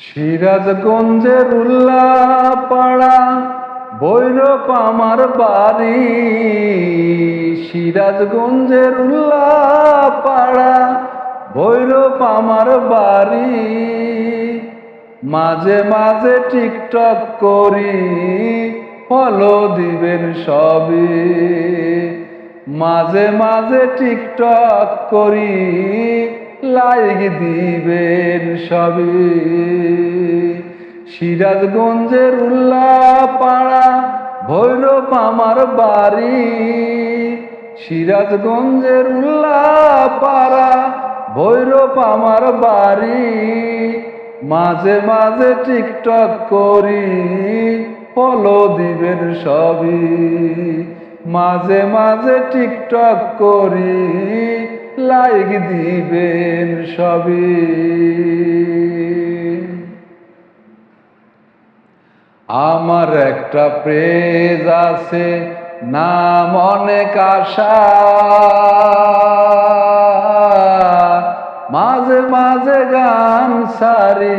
সিরাজগঞ্জের উল্লাপাড়া ভৈরব আমার বাড়ি। সিরাজগঞ্জের উল্লাপাড়া ভৈরব আমার বাড়ি। মাঝে মাঝে টিকটক করি, ফলো দিবেন সবই। মাঝে মাঝে টিকটক করি লাইক দিবেন সবই। সিরাজগঞ্জের উল্লাপাড়া ভৈরব আমার বাড়ি। সিরাজগঞ্জের উল্লাপাড়া ভৈরব আমার বাড়ি। মাঝে মাঝে টিকটক করি, ফলো দিবেন সবই। মাঝে মাঝে টিকটক করি লাইক দিবেন সবই। আমার একটা প্রেজ আছে, নাম অনেক আশা। মাঝে মাঝে গান সারি,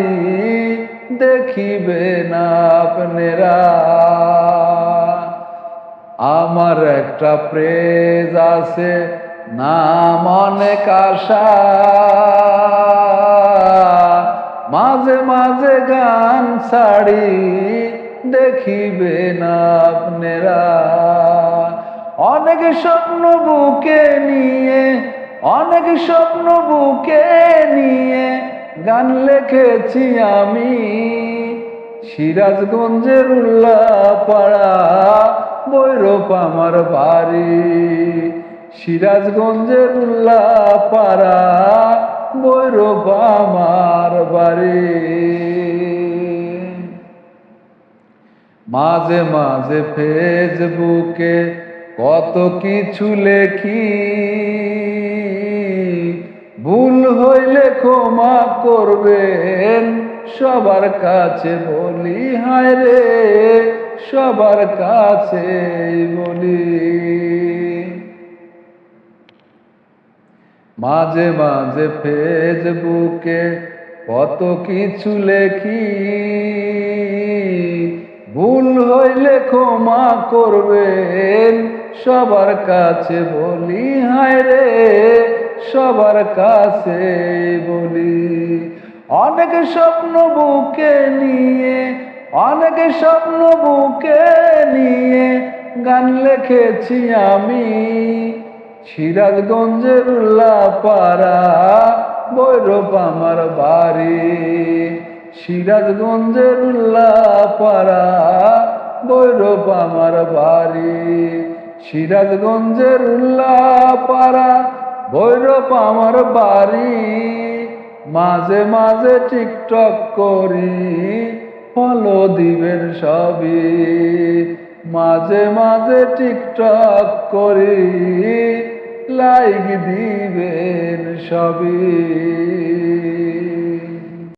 দেখিবেন আপনারা। আমার একটা প্রেজ আছে নাম অনেক আশা মাঝে মাঝে গান ছাড়ি দেখিবেন আপনারা। অনেক স্বপ্ন বুকে নিয়ে, অনেক স্বপ্ন বুকে নিয়ে গান লিখেছি আমি। সিরাজগঞ্জের উল্লাপাড়া, বৈরব আমার বাড়ি। সিরাজগঞ্জের উল্লাপাড়া বৈরব আমার বাড়ি। মাঝে মাঝে ফেসবুকে কত কিছু লেখি। ভুল হইলে ক্ষমা করবেন, সবার কাছে বলি হায় রে সবার কাছে বলি। মাঝে মাঝে ফেসবুকে কত কিছু লেখি। ভুল হইলে ক্ষমা করবেন, সবার কাছে বলি, হায় রে, সবার কাছে বলি। অনেক স্বপ্ন বুকে নিয়ে, অনেক স্বপ্ন বুকে নিয়ে গান লিখেছি আমি। সিরাজগঞ্জের উল্লাপাড়া বৈরব আমার বাড়ি। সিরাজগঞ্জের উল্লাপাড়া বৈরব আমার বাড়ি। সিরাজগঞ্জের উল্লাপাড়া ভৈরব আমার বাড়ি। মাঝে মাঝে টিকটক করি ফলো দিবেন সবই। মাঝে মাঝে টিকটক করি। লাইক দিবেন সবই।